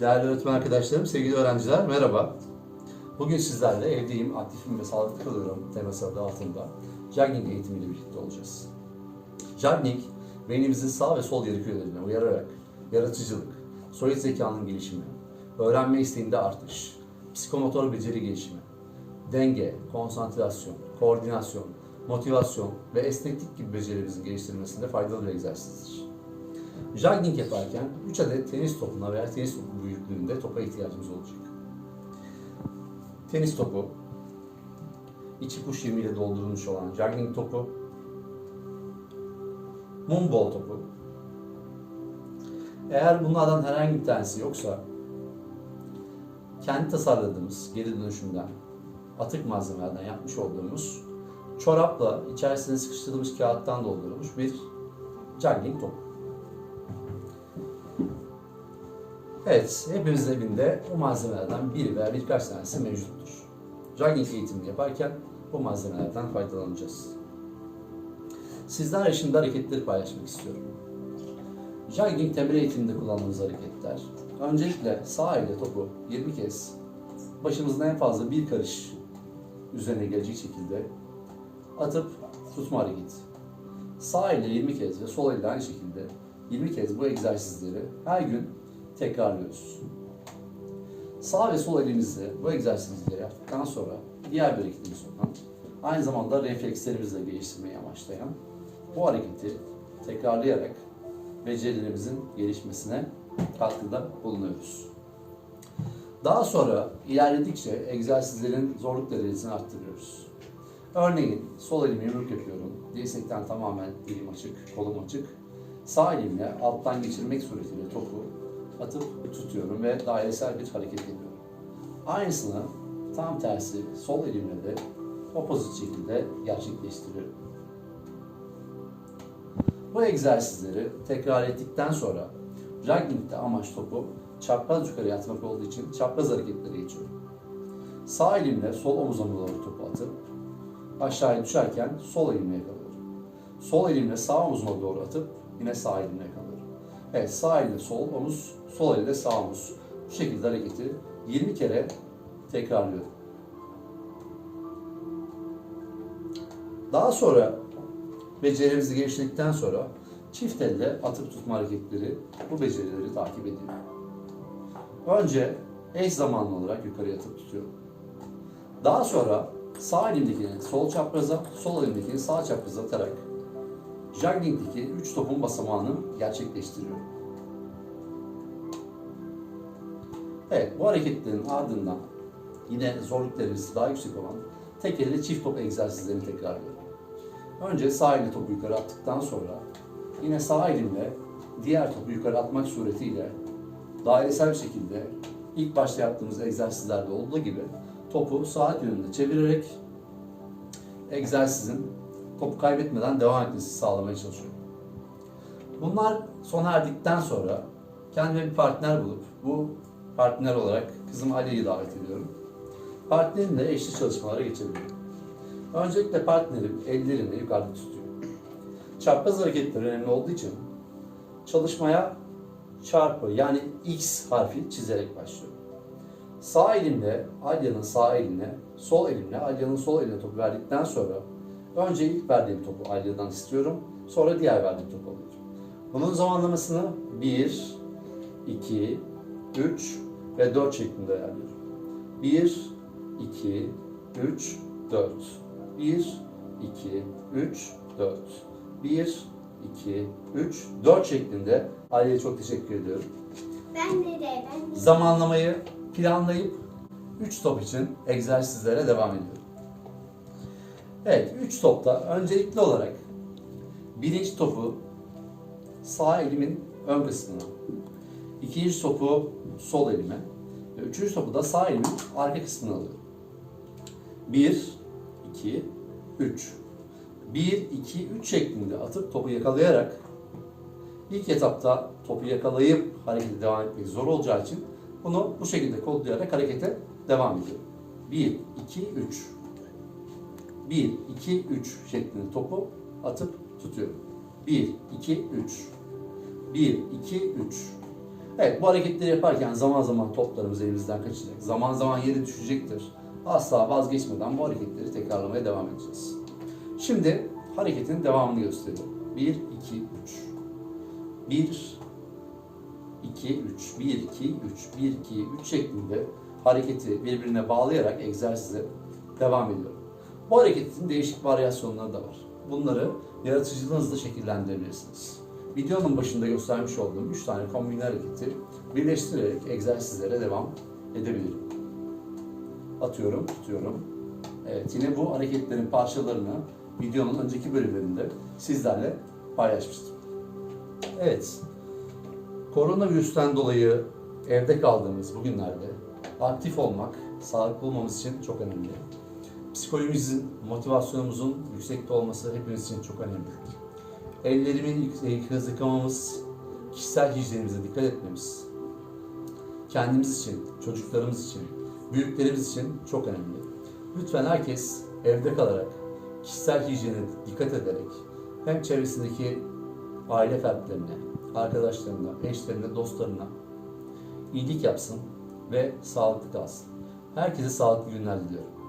Değerli öğretmen arkadaşlarım, sevgili öğrenciler merhaba. Bugün sizlerle evdeyim, aktifim ve sağlıklı kalıyorum teması adı altında jogging eğitimiyle birlikte olacağız. Jogging, beynimizin sağ ve sol yarı kürelerine uyararak yaratıcılık, soyut zekanın gelişimi, öğrenme isteğinde artış, psikomotor beceri gelişimi, denge, konsantrasyon, koordinasyon, motivasyon ve esneklik gibi becerilerimizin geliştirilmesinde faydalı bir egzersizdir. Jogging yaparken 3 adet tenis topuna veya tenis topu büyüklüğünde topa ihtiyacımız olacak. Tenis topu, içi kuş yemiyle doldurulmuş olan jogging topu, mum bol topu. Eğer bunlardan herhangi bir tanesi yoksa, kendi tasarladığımız geri dönüşümden, atık malzemelerden yapmış olduğumuz çorapla içerisine sıkıştırdığımız kağıttan doldurulmuş bir jogging topu. Evet, hepimizin evinde bu malzemelerden biri veya birkaç tanesi mevcuttur. Jogging eğitimini yaparken bu malzemelerden faydalanacağız. Sizlerle şimdi hareketleri paylaşmak istiyorum. Jogging temel eğitiminde kullandığımız hareketler. Öncelikle sağ ile topu 20 kez başımızın en fazla bir karış üzerine gelecek şekilde atıp tutma hareketi. Sağ ile 20 kez ve sol ile aynı şekilde 20 kez bu egzersizleri her gün tekrarlıyoruz. Sağ ve sol elimizle bu egzersizleri yaptıktan sonra diğer bir hareketimiz olan aynı zamanda reflekslerimizi de geliştirmeyi amaçlayan bu hareketi tekrarlayarak becerilerimizin gelişmesine katkıda bulunuyoruz. Daha sonra ilerledikçe egzersizlerin zorluk derecesini arttırıyoruz. Örneğin sol elimi yumruk yapıyorum. Dirsekten tamamen elim açık, kolum açık. Sağ elimle alttan geçirmek suretiyle topu atıp tutuyorum ve dairesel bir hareket ediyorum. Aynısını tam tersi sol elimle de opposite şekilde gerçekleştiriyorum. Bu egzersizleri tekrar ettikten sonra jogging'de amaç topu çapraz yukarı atmak olduğu için çapraz hareketlere geçiyorum. Sağ elimle sol omuzuma doğru topu atıp aşağıya düşerken sol elimle yakalıyorum. Sol elimle sağ omuzuma doğru atıp yine sağ elimle yakalıyorum. Evet sağ elle sol omuz, sol elle sağ omuz. Bu şekilde hareketi 20 kere tekrarlıyorum. Daha sonra becerilerimizi geliştirdikten sonra çift elle atıp tutma hareketleri bu becerileri takip ediyor. Önce eş zamanlı olarak yukarıya atıp tutuyorum. Daha sonra sağ elimdekini sol çapraza, sol elimdekini sağ çapraza atarak juggling'deki 3 topun basamağını gerçekleştiriyorum. Evet, bu hareketlerin ardından yine zorluk derecesi daha yüksek olan tek elle çift top egzersizlerini tekrarlıyorum. Önce sağ elle topu yukarı attıktan sonra yine sağ elimle diğer topu yukarı atmak suretiyle dairesel bir şekilde ilk başta yaptığımız egzersizlerde olduğu gibi topu saat yönünde çevirerek egzersizin topu kaybetmeden devam etmesi sağlamaya çalışıyorum. Bunlar sona erdikten sonra kendime bir partner bulup bu partner olarak kızım Ali'yi davet ediyorum. Partnerimle eşli çalışmalara geçebilirim. Öncelikle partnerim ellerini yukarıda tutuyor. Çapraz hareketler önemli olduğu için çalışmaya çarpı yani X harfi çizerek başlıyorum. Sağ elimle Alya'nın sağ eline, sol elimle Alya'nın sol eline topu verdikten sonra önce ilk verdiğim topu Alya'dan istiyorum, sonra diğer verdiğim topu alıyorum. Bunun zamanlamasını 1, 2, 3 ve 4 şeklinde ayarlıyorum. 1, 2, 3, 4. 1, 2, 3, 4. 1, 2, 3, 4 şeklinde Ali'ye çok teşekkür ediyorum. Ben de de, ben de. Zamanlamayı planlayıp 3 top için egzersizlere devam ediyorum. Evet, 3 topta öncelikli olarak birinci topu sağ elimin ön kısmına, ikinci topu sol elime ve üçüncü topu da sağ elimin arka kısmına alıyorum. 1, 2, 3. 1, 2, 3 şeklinde atıp topu yakalayarak ilk etapta topu yakalayıp harekete devam etmek zor olacağı için bunu bu şekilde kodlayarak harekete devam ediyorum. 1, 2, 3. 1, 2, 3 şeklinde topu atıp tutuyorum. 1, 2, 3. 1, 2, 3. Evet bu hareketleri yaparken zaman zaman toplarımız elimizden kaçacak. Zaman zaman yere düşecektir. Asla vazgeçmeden bu hareketleri tekrarlamaya devam edeceğiz. Şimdi hareketin devamını gösteriyorum. 1, 2, 3. 1, 2, 3, 1, 2, 3, 1, 2, 3 şeklinde hareketi birbirine bağlayarak egzersize devam ediyorum. Bu hareketin değişik varyasyonları da var. Bunları yaratıcılığınızla şekillendirebilirsiniz. Videonun başında göstermiş olduğum 3 tane kombine hareketi birleştirerek egzersizlere devam edebilirim. Atıyorum, tutuyorum. Evet, yine bu hareketlerin parçalarını videonun önceki bölümlerinde sizlerle paylaşmıştım. Evet, koronavirüsten dolayı evde kaldığımız bu günlerde aktif olmak, sağlıklı olmamız için çok önemli. Psikolojimizin, motivasyonumuzun yüksekte olması hepimiz için çok önemli. Ellerimin hızlı yıkamamız, kişisel hijyenimize dikkat etmemiz, kendimiz için, çocuklarımız için, büyüklerimiz için çok önemli. Lütfen herkes evde kalarak, kişisel hijyene dikkat ederek hem çevresindeki aile fertlerine, arkadaşlarına, eşlerine, dostlarına iyilik yapsın ve sağlıklı kalsın. Herkese sağlıklı günler diliyorum.